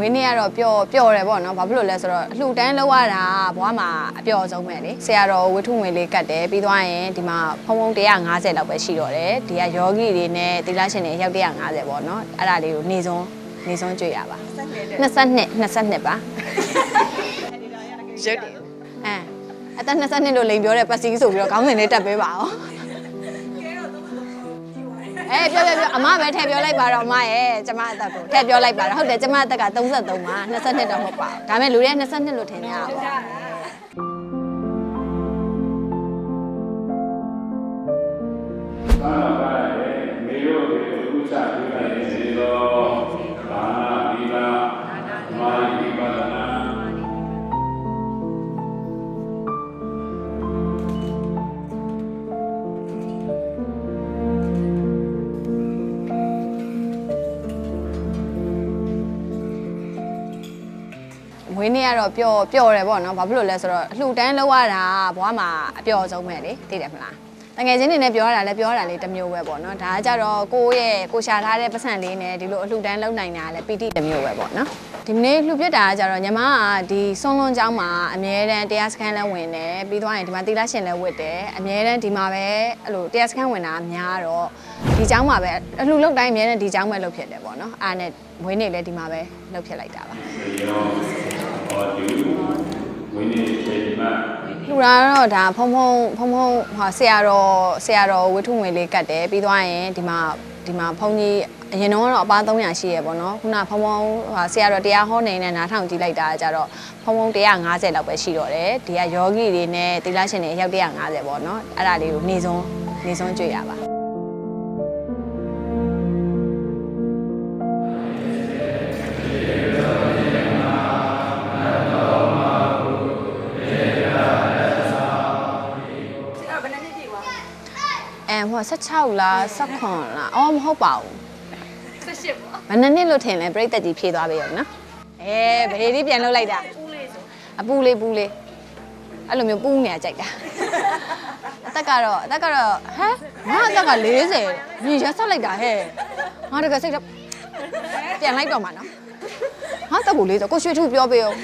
ဝင်းနေ့ကတော့ပျော်ပျော်တယ်ပေါ့နော်ဘာဖြစ်လို့လဲဆိုတော့အလှူဒန်းလောက်ရတာဘွားမှာအပျော်ဆုံးပဲလေဆရာတော်ဝိထုငွေလေးကတ်တယ်ပြီးသွားရင်ဒီမှာဖုံဖုံ150လောက်ပဲရှိတော့တယ်ဒီကယောဂီတွေနဲ့သီလရှင်တွေရောက်150ပေါ့နော်အဲ့ဒါလေးကိုနေဆုံးနေဆုံးကြွေရပါ22 22ပါရုပ်တယ်အဲအသက်22လို့လိန်ပြောတဲ့ပတ်စီဆိုပြီးတော့ခေါင်းစဉ်လေးတက်ပေးပါအောင် အဲပြောပြောပြောအမပဲထည့်ပြောလိုက်ပါတော့အမရဲ့ကျမအသက်ကိုထည့်ပြောလိုက်ပါတော့ဟုတ်တယ်ကျမအသက်က33ပါ22တော့မဟုတ်ပါဘူးဒါပေမဲ့လူတွေက22လို့ထင်ကြတာပေါ့သာနာ မွေးနေ့ကတော့ပျော်ပျော်တယ်ပေါ့နော်ဘာဖြစ်လို့လဲဆိုတော့အလှူဒန်းလောက်ရတာဘွားမှာအပျော်ဆုံးပဲလေသိတယ်မလားတကယ်ချင်းနေနဲ့ပြောရတာလဲပြောရတာလေးတစ်မျိုးပဲပေါ့နော်ဒါကကြတော့ကိုယ့်ရဲ့ကိုရှာထားတဲ့ပတ်စံလေးနဲ့ဒီလိုအလှူဒန်းလုပ်နိုင်တာလဲပီတိတစ်မျိုးပဲပေါ့နော်ဒီနေ့လှူပြစ်တာကကြတော့ညီမကဒီဆွန်လွန်ကျောင်းမှာအမြဲတမ်းတရားစခန်းလဲဝင်တယ်ပြီးသွားရင်ဒီမှာတိလာရှင်လဲဝတ်တယ်အမြဲတမ်းဒီမှာပဲအဲ့လိုတရားစခန်းဝင်တာအများတော့ဒီကျောင်းမှာပဲအလှူလုပ်တိုင်းအမြဲတမ်းဒီကျောင်းပဲလုပ်ဖြစ်တယ်ပေါ့နော်အားနဲ့မွေးနေ့လဲဒီမှာပဲလုပ်ဖြစ်လိုက်တာပါ မေရောဟောဒီဝိနည်းခြေမလူလာတော့ဒါဖုံဖုံဖုံဖုံဟာဆရာတော်ဆရာတော်ဝိထုငွေလေးကတ်တယ်ပြီးသွားရင်ဒီမှာဒီမှာဖုံကြီးအရင်တော့တော့အပား300ရှိရပေါ့နော်ခုနဖုံဖုံဟာဆရာတော်တရားဟောနေနဲ့နားထောင်ကြည့်လိုက်တာကြတော့ဖုံဖုံ150လောက်ပဲရှိတော့တယ်ဒီကယောဂီတွေနဲ့သီလရှင်တွေရောက်150ပေါ့နော်အဲ့ဒါလေးကိုနေဆုံးနေဆုံးကြွေရပါ 16လား18လားအော်မဟုတ်ပါဘူးဆက်ရှစ်ပေါ့ဘယ်နှစ်နှစ်လို့ထင်လဲပြိတ္တကြီးဖြေသွားပြီရောနော်အဲဗရေလေးပြန်လှုပ်လိုက်တာဦးလေးဆိုအပူလေးပူလေးအဲ့လိုမျိုးပူနေရကြိုက်တာအသက်ကတော့အသက်ကတော့ဟမ်ငါအသက်က40ညီရဆက်လိုက်တာဟဲ့ငါတကယ်စိတ်တော့ပြန်လိုက်တော့မှာနော်ငါတက်ကို40ကိုရွှေထုပြောပေးအောင်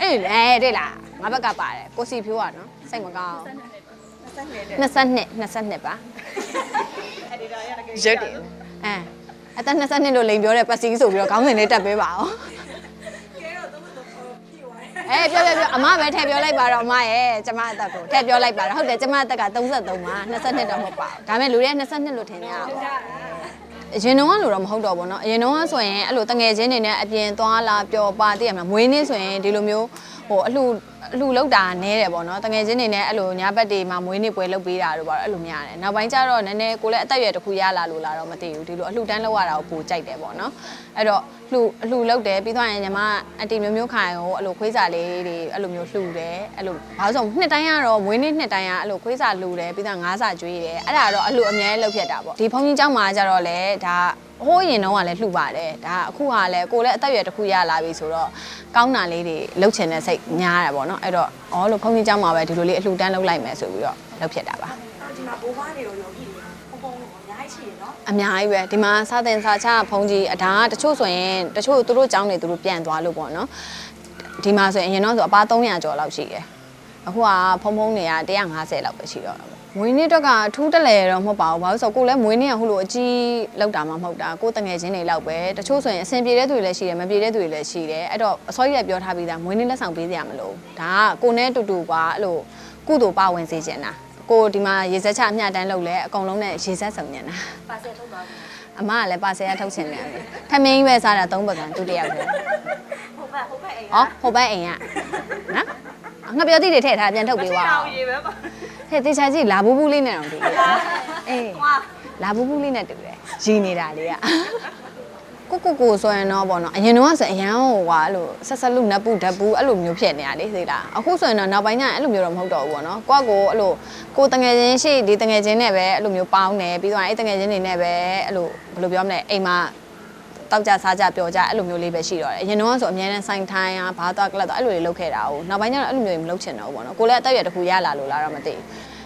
အေးလေတဲ့လားငါဘက်ကပါတယ်ကိုစီဖြိုးอ่ะနော်စိတ်မကောင်း ဆက်နေတယ် 22 22ပါ အဲ့ဒီတော့ရတကယ် ရုပ်တယ်အဲအသက်22လို့လိန်ပြောတဲ့ပတ်စီဆိုပြီးတော့ခေါင်းစဉ်လေးတက်ပေးပါအောင် ကဲတော့သုံးသုံးပြည့်သွားတယ် အဲပြောပြောပြောအမပဲထည့်ပြောလိုက်ပါတော့အမရဲ့ကျမအသက်ကိုထည့်ပြောလိုက်ပါတော့ဟုတ်တယ်ကျမအသက်က33ပါ22တော့မဟုတ်ပါဘူးဒါပေမဲ့လူတွေက22လို့ထင်ကြတာပေါ့အရင်တော့လို့တော့မဟုတ်တော့ဘူးเนาะအရင်တော့ဆိုရင်အဲ့လိုတငယ်ချင်းတွေနဲ့အပြင်သွားလာပျော်ပါသိရမလားမွေးနေ့ဆိုရင်ဒီလိုမျိုးဟိုအလှအ လှလောက်တာနဲတယ်ပေါ့နော်တငယ်ချင်းတွေနဲ့အဲ့လိုညဘက်တွေမှာမွေးနေ့ပွဲလုပ်ပေးတာတို့ပါတော့အဲ့လိုများတယ်နောက်ပိုင်းကျတော့နည်းနည်းကိုလည်းအသက်အရွယ်တစ်ခုရလာလို့လာတော့မသိဘူးဒီလိုအလှတန်းလောက်ရတာကိုပိုကြိုက်တယ်ပေါ့နော်အဲ့တော့လှအလှလောက်တယ်ပြီးသွားရင်ညီမအတီမျိုးမျိုးခိုင်ကိုအဲ့လိုခွေးစာလေးတွေအဲ့လိုမျိုးလှူတယ်အဲ့လိုဘာလို့ဆိုနှစ်တိုင်းကတော့မွေးနေ့နှစ်တိုင်းကအဲ့လိုခွေးစာလှူတယ်ပြီးတော့ငါးစာကျွေးတယ်အဲ့ဒါတော့အလှအမြဲလောက်ဖြစ်တာပေါ့ဒီဘုန်းကြီးเจ้าမှာကျတော့လေဒါ ဟိုးရင်တော့ကလည်းလှူပါတယ်ဒါအခုကလည်းကိုလည်းအသက်အရွယ်တစ်ခုရလာပြီဆိုတော့ကောင်းတာလေးတွေလှုပ်ချင်တဲ့စိတ်များတာပေါ့နော်အဲ့တော့အော်လို့ဘုန်းကြီးเจ้าမှာပဲဒီလိုလေးအလှတန်းလှုပ်လိုက်မယ်ဆိုပြီးတော့လှုပ်ဖြစ်တာပါ အဲ့ဒီမှာဘိုးဘွားတွေရောယောဂီတွေပုံပုံတော့အများကြီးရှိရနော် အများကြီးပဲဒီမှာစာသင်စာချဘုန်းကြီးအဒါကတချို့ဆိုရင်တချို့သူတို့ကျောင်းတွေသူတို့ပြန်သွားလို့ပေါ့နော်ဒီမှာဆိုရင်အရင်တော့ဆိုအပား300ကျော်လောက်ရှိတယ်အခုကဖုံဖုံတွေက150လောက်ပဲရှိတော့တာပေါ့ ါ့ မွေးနေ့တော့ကအထူးတလဲတော့မဟုတ်ပါဘူးဘာလို့ဆိုတော့ကိုလည်းမွေးနေ့ကဟိုလိုအကြီးလောက်တာမှမဟုတ်တာကိုတငယ်ချင်းတွေလောက်ပဲတချို့ဆိုရင်အဆင်ပြေတဲ့သူတွေလည်းရှိတယ်မပြေတဲ့သူတွေလည်းရှိတယ်အဲ့တော့အစောကြီးကပြောထားပြီးသားမွေးနေ့လက်ဆောင်ပေးစရာမလိုဒါကကိုနဲ့တူတူကအဲ့လိုကုသိုလ်ပါဝင်စေချင်တာကိုဒီမှာရေစက်ချအမျှတန်းလုပ်လဲအကုန်လုံးနဲ့ရေစက်စုံနေတာပါဆယ်ထုတ်သွားပြီအမကလည်းပါဆယ်ရထုတ်ချင်တယ်ထမင်းပဲစားတာသုံးပကံသူတယောက်ပဲဟိုဘက်ဟိုဘက်အိမ်ဩဟိုဘက်အိမ်ကနော် ငါပြောတိတွေထည့်ထားပြန်ထုတ်ပေးပါတောင်ရေပဲပါဟဲ့တေချာကြည့်လာဘူးဘူးလေးနဲ့တော့တူတယ်အေးသွားလာဘူးဘူးလေးနဲ့တူတယ်ရည်နေတာလေးကကိုကိုကိုဆိုရင်တော့ဗောနော်အရင်တော့ဆိုအရန်ဟိုကအဲ့လိုဆက်ဆက်လူနပ်ပူဓာတ်ပူအဲ့လိုမျိုးဖြစ်နေတာလေသိလားအခုဆိုရင်တော့နောက်ပိုင်းကျရင်အဲ့လိုမျိုးတော့မဟုတ်တော့ဘူးဗောနော်ကိုကကိုအဲ့လိုကိုတငယ်ချင်းရှိဒီတငယ်ချင်းနဲ့ပဲအဲ့လိုမျိုးပေါင်းတယ်ပြီးတော့အဲ့တငယ်ချင်းတွေနဲ့ပဲအဲ့လိုဘယ်လိုပြောမလဲအိမ်မှာ တောက်ကြစားကြပြောကြအဲ့လိုမျိုးလေးပဲရှိတော့တယ်အရင်တော့ဆိုအများနဲ့ဆိုင်ထိုင်းอ่ะဘာသွားကလပ်သွားအဲ့လိုတွေလုပ်ခဲ့တာ哦နောက်ပိုင်းကျတော့အဲ့လိုမျိုးတွေမလုပ်ချင်တော့ဘူးပေါ့နော်ကိုလည်းအသက်အရွယ်တစ်ခုရလာလို့လားတော့မသိဘူး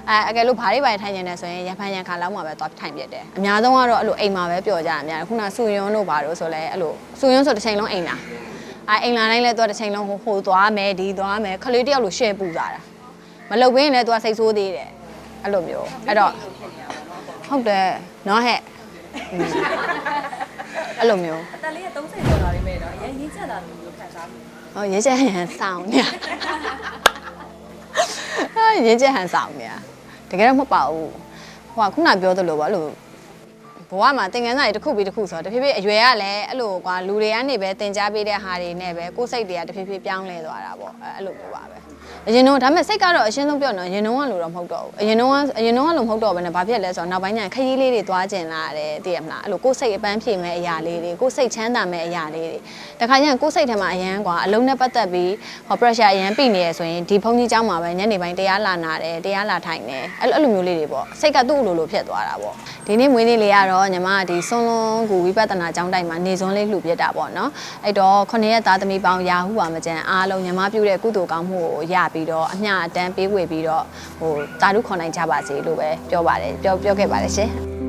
အဲအကယ်လို့ဘာတွေဘာထိုင်နေလဲဆိုရင်ရဖန်ရခါလောက်မှပဲသွားထိုင်ပြတယ်အများဆုံးကတော့အဲ့လိုအိမ်မှာပဲပျော်ကြအများခုနဆူယွန်းတို့ဘာတို့ဆိုလဲအဲ့လိုဆူယွန်းဆိုတစ်ချိန်လုံးအိမ်လာအဲအိမ်လာတိုင်းလဲသွားတစ်ချိန်လုံးဟိုဟိုသွားမယ်ဒီသွားမယ်ခလေးတယောက်လိုရှယ်ပူတာမလုပ်ဘင်းလဲသွားစိတ်ဆိုးသေးတယ်အဲ့လိုမျိုးအဲ့တော့ဟုတ်တယ်နော်ဟဲ့ အဲ့လိုမျိုးအသက်လေးက30ကျော်လာပြီမဲ့တော့အရင်ရင်းချက်လာလို့ခံစားမိဟောရဲချက်ဟန်ဆောင်နေအာရဲချက်ဟန်ဆောင်နေတကယ်တော့မဟုတ်ပါဘူးဟိုကခုနပြောသလိုပေါ့အဲ့လို ဘဝမှာသင်ခန်းစာတွေတစ်ခုပြီးတစ်ခုဆိုတော့တဖြည်းဖြည်းအရွယ်ကလည်းအဲ့လိုကွာလူတွေကနေပဲသင်ကြားပေးတဲ့ဟာတွေနဲ့ပဲကိုယ်စိတ်တွေကတဖြည်းဖြည်းပြောင်းလဲသွားတာပေါ့အဲ့အဲ့လိုမျိုးပါပဲအရင်တော့ဒါပေမဲ့စိတ်ကတော့အရှင်းဆုံးပြောတော့အရင်တော့ကလိုတော့မဟုတ်တော့ဘူးအရင်တော့ကအရင်တော့ကလိုမဟုတ်တော့ဘဲနဲ့ဘာဖြစ်လဲဆိုတော့နောက်ပိုင်းကျရင်ခရီးလေးတွေသွားကျင်လာတယ်သိရမလားအဲ့လိုကိုယ်စိတ်အပန်းဖြေမဲ့အရာလေးတွေကိုယ်စိတ်ချမ်းသာမဲ့အရာလေးတွေတခါကျရင်ကိုယ်စိတ်ထဲမှာအရန်ကွာအလုံးနဲ့ပတ်သက်ပြီးဟော pressure အရန်ပြိနေရဆိုရင်ဒီဖုန်းကြီးเจ้าမှာပဲညနေပိုင်းတရားလာနာတယ်တရားလာထိုင်တယ်အဲ့လိုအဲ့လိုမျိုးလေးတွေပေါ့စိတ်ကသူ့လိုလိုဖြစ်သွားတာပေါ့ဒီနေ့မွေးနေ့လေးကတော့ ာ့ညီမကဒီဆွန်းလွန်းကူဝိပဿနာကျောင်းတိုင်မှာနေစွန်းလေးလှူပြတာပေါ့နော်အဲ့တော့ခုနှစ်ရက်သားသမီးပေါင်းရာဟုပါမကြံအားလုံးညီမပြုတဲ့ကုသိုလ်ကောင်းမှုကိုရပြီးတော့အမျှအတန်းပေးဝေပြီးတော့ဟိုတာရုခေါ်နိုင်ကြပါစေလို့ပဲပြောပါတယ်ပြောပြောခဲ့ပါတယ်ရှင်